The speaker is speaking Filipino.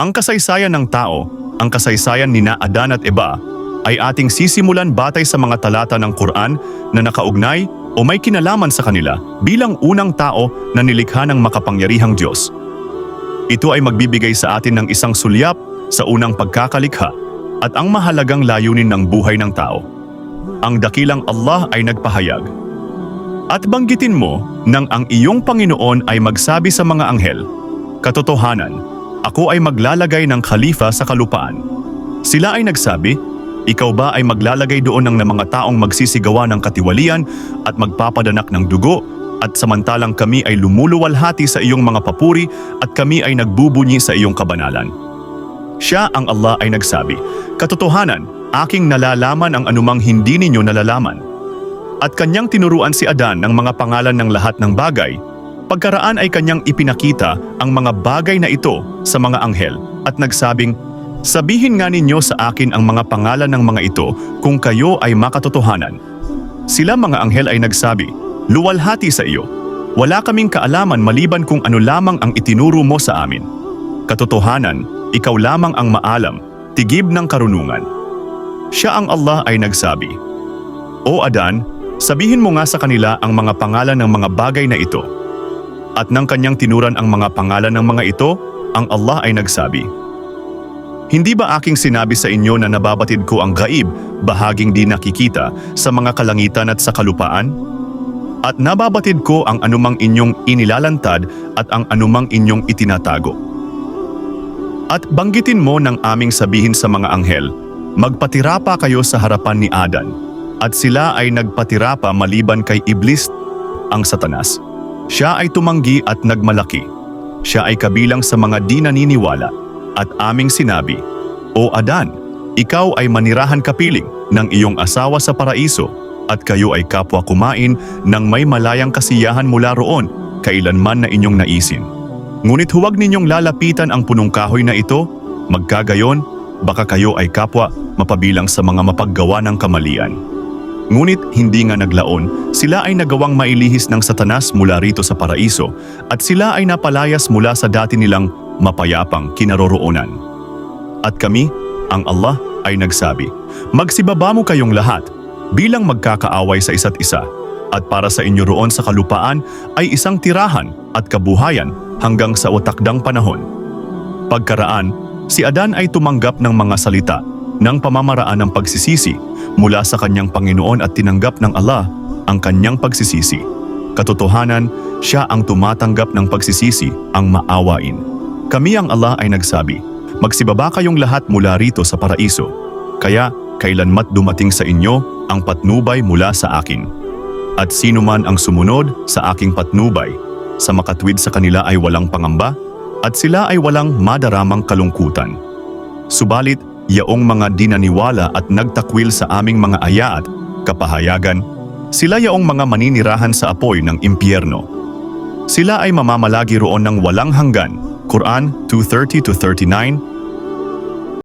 Ang kasaysayan ng tao, ang kasaysayan ni na Adan at Eba, ay ating sisimulan batay sa mga talata ng Quran na nakaugnay o may kinalaman sa kanila bilang unang tao na nilikha ng makapangyarihang Diyos. Ito ay magbibigay sa atin ng isang sulyap sa unang pagkakalikha at ang mahalagang layunin ng buhay ng tao. Ang dakilang Allah ay nagpahayag. At banggitin mo nang ang iyong Panginoon ay magsabi sa mga anghel, Katotohanan, ako ay maglalagay ng khalifa sa kalupaan. Sila ay nagsabi, Ikaw ba ay maglalagay doon ng mga taong magsisigawa ng katiwalian at magpapadanak ng dugo at samantalang kami ay lumuluwalhati sa iyong mga papuri at kami ay nagbubunyi sa iyong kabanalan. Siya ang Allah ay nagsabi, Katotohanan, aking nalalaman ang anumang hindi ninyo nalalaman. At kanyang tinuruan si Adan ng mga pangalan ng lahat ng bagay. Pagkaraan ay kanyang ipinakita ang mga bagay na ito sa mga anghel at nagsabing, Sabihin nga ninyo sa akin ang mga pangalan ng mga ito kung kayo ay makatotohanan. Sila mga anghel ay nagsabi, Luwalhati sa iyo. Wala kaming kaalaman maliban kung ano lamang ang itinuro mo sa amin. Katotohanan, ikaw lamang ang maalam, tigib ng karunungan. Siya ang Allah ay nagsabi, O Adan, sabihin mo nga sa kanila ang mga pangalan ng mga bagay na ito. At nang kanyang tinuran ang mga pangalan ng mga ito, ang Allah ay nagsabi, Hindi ba aking sinabi sa inyo na nababatid ko ang gaib, bahaging di nakikita, sa mga kalangitan at sa kalupaan? At nababatid ko ang anumang inyong inilalantad at ang anumang inyong itinatago. At banggitin mo ng aming sabihin sa mga anghel, magpatira pa kayo sa harapan ni Adan. At sila ay nagpatira pa maliban kay Iblis, ang satanas. Siya ay tumanggi at nagmalaki. Siya ay kabilang sa mga di naniniwala. At aming sinabi, O Adan, ikaw ay manirahan kapiling ng iyong asawa sa paraiso at kayo ay kapwa kumain ng may malayang kasiyahan mula roon kailanman na inyong naisin. Ngunit huwag ninyong lalapitan ang punong kahoy na ito, magkagayon, baka kayo ay kapwa mapabilang sa mga mapaggawa ng kamalian. Ngunit hindi nga naglaon, sila ay nagawang mailihis ng satanas mula rito sa paraiso at sila ay napalayas mula sa dati nilang mapayapang kinaroroonan. At kami, ang Allah, ay nagsabi, Magsibaba mo kayong lahat bilang magkakaaway sa isa't isa at para sa inyo roon sa kalupaan ay isang tirahan at kabuhayan hanggang sa utakdang panahon. Pagkaraan, si Adan ay tumanggap ng mga salita ng pamamaraan ng pagsisisi mula sa kanyang Panginoon at tinanggap ng Allah ang kanyang pagsisisi. Katotohanan, siya ang tumatanggap ng pagsisisi ang maawain. Kami ang Allah ay nagsabi, Magsibaba kayong lahat mula rito sa paraiso, kaya kailanmat dumating sa inyo ang patnubay mula sa akin. At sino man ang sumunod sa aking patnubay, sa makatwid sa kanila ay walang pangamba, at sila ay walang madaramang kalungkutan. Subalit, yaong mga dinaniwala at nagtakwil sa aming mga aya at kapahayagan, sila yaong mga maninirahan sa apoy ng impyerno. Sila ay mamamalagi roon ng walang hanggan, Quran 2.30-39,